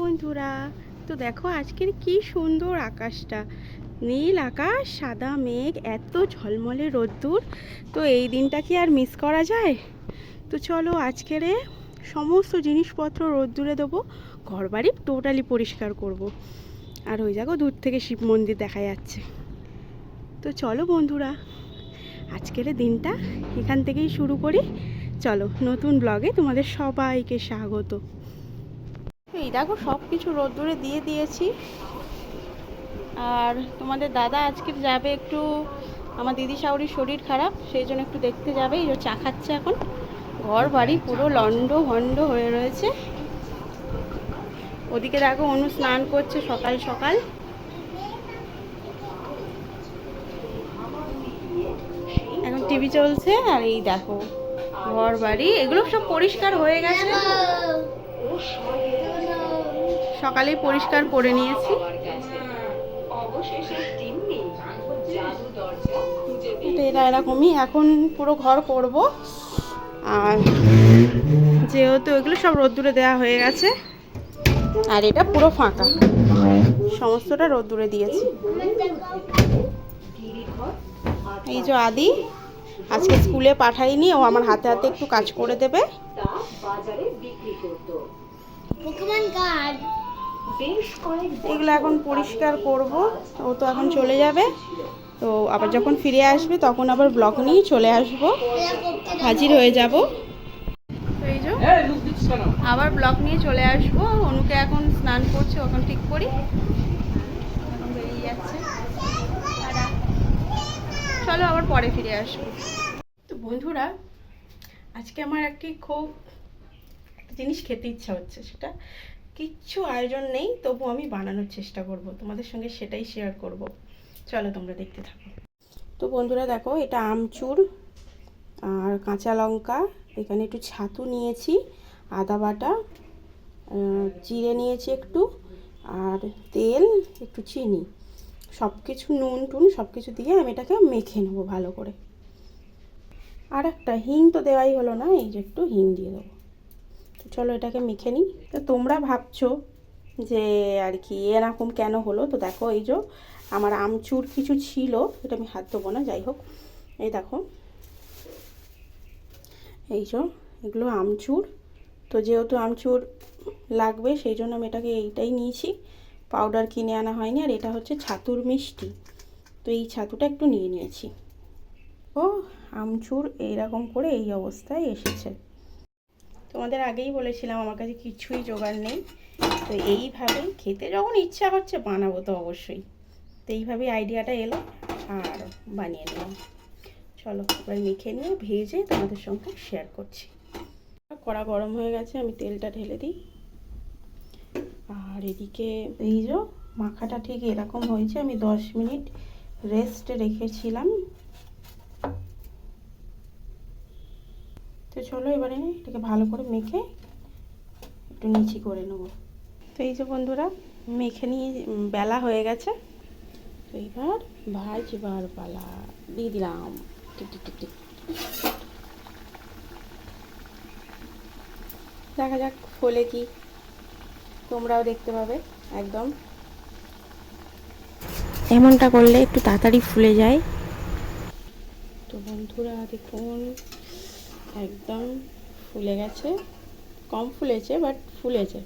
বন্ধুরা, তো দেখো আজকের কি সুন্দর আকাশটা। নীল আকাশ, সাদা মেঘ, এত ঝলমলে রোদ্দুর। তো এই দিনটা কি আর মিস করা যায়? তো চলো আজকের সমস্ত জিনিসপত্র রোদ্দুরে দেবো, ঘরবাড়ি টোটালি পরিষ্কার করব। আর ওই জায়গা দূর থেকে শিব মন্দির দেখা যাচ্ছে। তো চলো বন্ধুরা, আজকের দিনটা এখান থেকেই শুরু করি। চলো নতুন ব্লগে তোমাদের সবাইকে স্বাগত। এই দেখো সব কিছু রোদ্দুরে দিয়ে দিয়েছি। আর তোমাদের দাদা আজকে যাবে একটু, আমার দিদি শাওরির শরীর খারাপ, সেই জন্য একটু দেখতে যাবে। এই চা খাচ্ছে এখন। ঘর বাড়ি পুরো লন্ড ভন্ড হয়ে রয়েছে। ওদিকে দেখো, অনু স্নান করছে সকাল সকাল। এখন টিভি চলছে, আর এই দেখো, ঘর বাড়ি। এগুলো সব পরিষ্কার হয়ে গেছে। সকালেই পরিষ্কার করে নিয়েছি। এটা এরকমই। এখন পুরো ঘর করব। আর যেহেতু এগুলো সব রোদ্দুরে দেওয়া হয়ে গেছে, আর এটা পুরো ফাঁকা। সমস্তটা রোদ্দুরে দিয়েছি। এই যে আদি, আজকে স্কুলে পাঠাইনি ও আমার হাতে হাতে একটু কাজ করে দেবে। এগুলো এখন পরিষ্কার করব। ও তো এখন চলে যাবে। তো আবার যখন ফিরে আসবে তখন আবার ব্লক নিয়ে চলে আসব। হাজির হয়ে যাব। তো এই যে আবার ব্লক নিয়ে চলে আসব। অনুকে এখন স্নান করছে ওখান ঠিক করি। এখন বেরিয়ে যাচ্ছে। চলো আবার পরে ফিরে আসব। তো বন্ধুরা আজকে আমার একটি খুব একটা জিনিস খেতে ইচ্ছা হচ্ছে সেটা। কিচ্ছু আয়োজন নেই, তবু আমি বানানোর চেষ্টা করব, তোমাদের সঙ্গে সেটাই শেয়ার করব। চলো তোমরা দেখতে থাকো। তো বন্ধুরা দেখো, এটা আমচুর আর কাঁচা লঙ্কা, এখানে একটু ছাতু নিয়েছি, আদা বাটা জিরে নিয়েছি একটু, আর তেল, একটু চিনি। সব কিছু নুন টুন সব কিছু দিয়ে আমি এটাকে মেখে নেব ভালো করে। আর একটা হিং তো দেওয়াই হলো না, এই যে একটু হিং দিয়ে দেবো। চলো এটাকে মেখে নিই। তো তোমরা ভাবছ যে আর কি এরকম কেন হলো? তো দেখো এই যে আমার আমচুর কিছু ছিল, এটা আমি হাত দেবো না, যাই হোক। এই দেখো। এই যে এগুলো আমচুর। তো যেহেতু আমচুর লাগবে, সেই জন্য আমি এটাকে এইটাই নিয়েছি। পাউডার কিনে আনা হয়নি, আর এটা হচ্ছে ছাতুর মিষ্টি। তো এই ছাতুটা একটু নিয়ে নিয়েছি। ও আমচুর এইরকম করে এই অবস্থায় এসেছে। তোমাদের আগেই বলেছিলাম, আমার কাছে কিছুই জোগাড় নেই। তো এইভাবেই খেতে যখন ইচ্ছা হচ্ছে বানাবো তো অবশ্যই। তো এইভাবেই আইডিয়াটা এলো আর বানিয়ে নিলাম। চলো এবার মেখে নিয়ে ভেজে তোমাদের সঙ্গে শেয়ার করছি। কড়া গরম হয়ে গেছে, আমি তেলটা ঢেলে দিই। আর এদিকে এই যে মাখাটা ঠিক এরকম হয়েছে, আমি দশ মিনিট রেস্টে রেখেছিলাম। তো চলো এবারে এটাকে ভালো করে মেখে একটু নিচি করে নেব। তো এই যে বন্ধুরা, মেখে নিয়ে বেলা হয়ে গেছে। তো এইবার ভাজবার পালা। দিয়ে দিলাম। দেখা যাক ফলে কি। তোমরাও দেখতে পাবে, একদম। এমনটা করলে একটু তাড়াতাড়ি ফুলে যায়। তো বন্ধুরা, দেখুন। একদম ফুলে গেছে। কম ফুলেছে বাট ফুলেছে।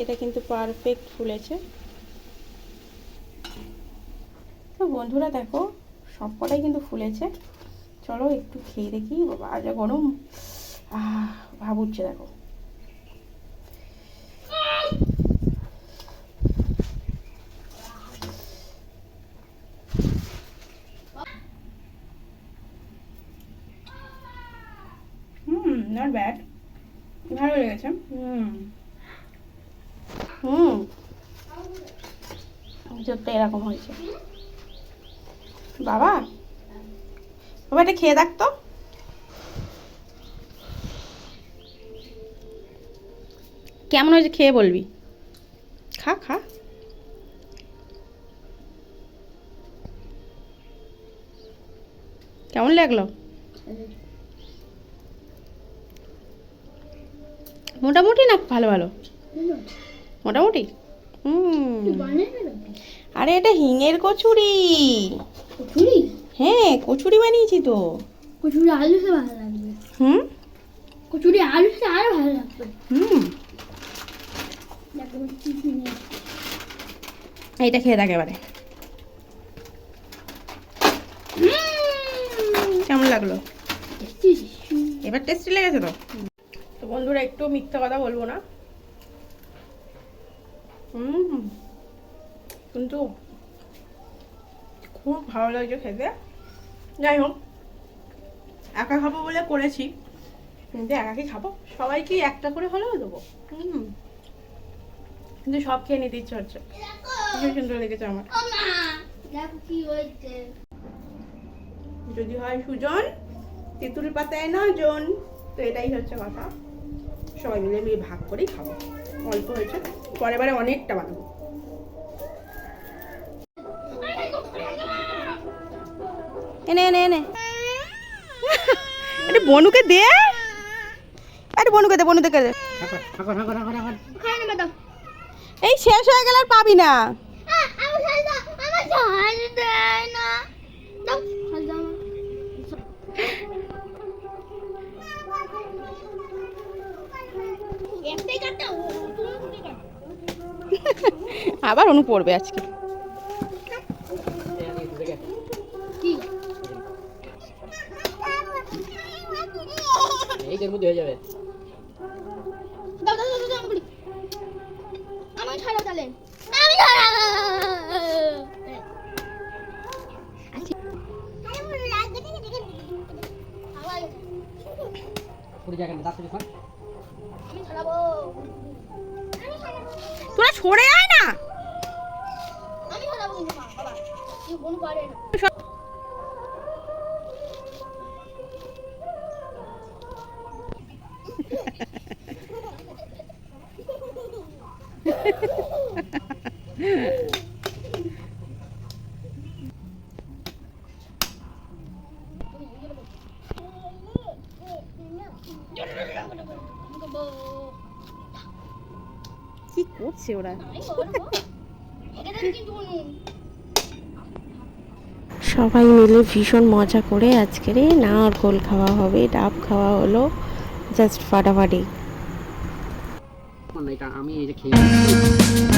এটা কিন্তু পারফেক্ট ফুলেছে। তো বন্ধুরা দেখো, সবকটাই কিন্তু ফুলেছে। চলো একটু খেয়ে দেখি, বাবা যা গরম। আহ, ভাব উঠছে দেখো হুম নট ব্যাড ভালো লেগেছে হুম হুম চোখটা এরকম হয়েছে। বাবা? বাবা, এটা খেয়ে দেখ তো। কেমন হয়েছে খেয়ে বলবি? খা খা। কেমন লাগল? মোটামুটি না, ভালো ভালো? মোটামুটি? হুম। আরে এটা হিঙের কচুরি। কচুরি? হ্যাঁ কচুরি বানিয়েছি তো। কচুরি আলু সে ভালো লাগবে। হুম? কচুরি আলু সে আরও ভালো লাগবে। হুম। দেখো এইটা খেয়ে থাকে এবারে। কেমন লাগল? এবার টেস্টি লেগেছে তো? তো বন্ধুরা একটু মিথ্যা কথা বলব না। কিন্তু খুব ভালো লাগছে খেতে যাই হোক একা খাব বলে করেছি কিন্তু একাকে খাব সবাইকে একটা করে হলেও দেবো। হুম কিন্তু সব খেয়ে নিতে ইচ্ছে হচ্ছে। ভীষণ সুন্দর লেগেছে আমার। যদি হয় সুজন, তেঁতুল পাতায় নজন তো এটাই হচ্ছে কথা। সবাই মিলে মিলে ভাগ করেই খাব। অল্প হয়েছে। পরে বারে অনেকটা বানাবো। এনে এনে এনে। আরে বনুকে দে। আরে বনুকে দে বনুকে দে। খাই না দাও এই শেষ হয়ে গেলে আর পাবি না। একটাই কাটটা ও তুমি তুমি কাটো আবার অনু পড়বে আজকে। কি? এইটার মধ্যে হয়ে যাবে। দাও দাও দাও দাও বলি আমি পুরো দাঁত ছাড়াবো। তোরা সরে আয় না। আমি কি করছে ওরা? সবাই মিলে ভীষণ মজা করে আজকের এই গোল খাওয়া হবে ডাব খাওয়া হলো জাস্ট ফাটাফাটি। আমি এই যে খেয়ে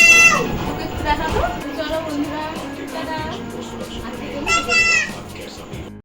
দেখাবো। চলো বন্ধুরা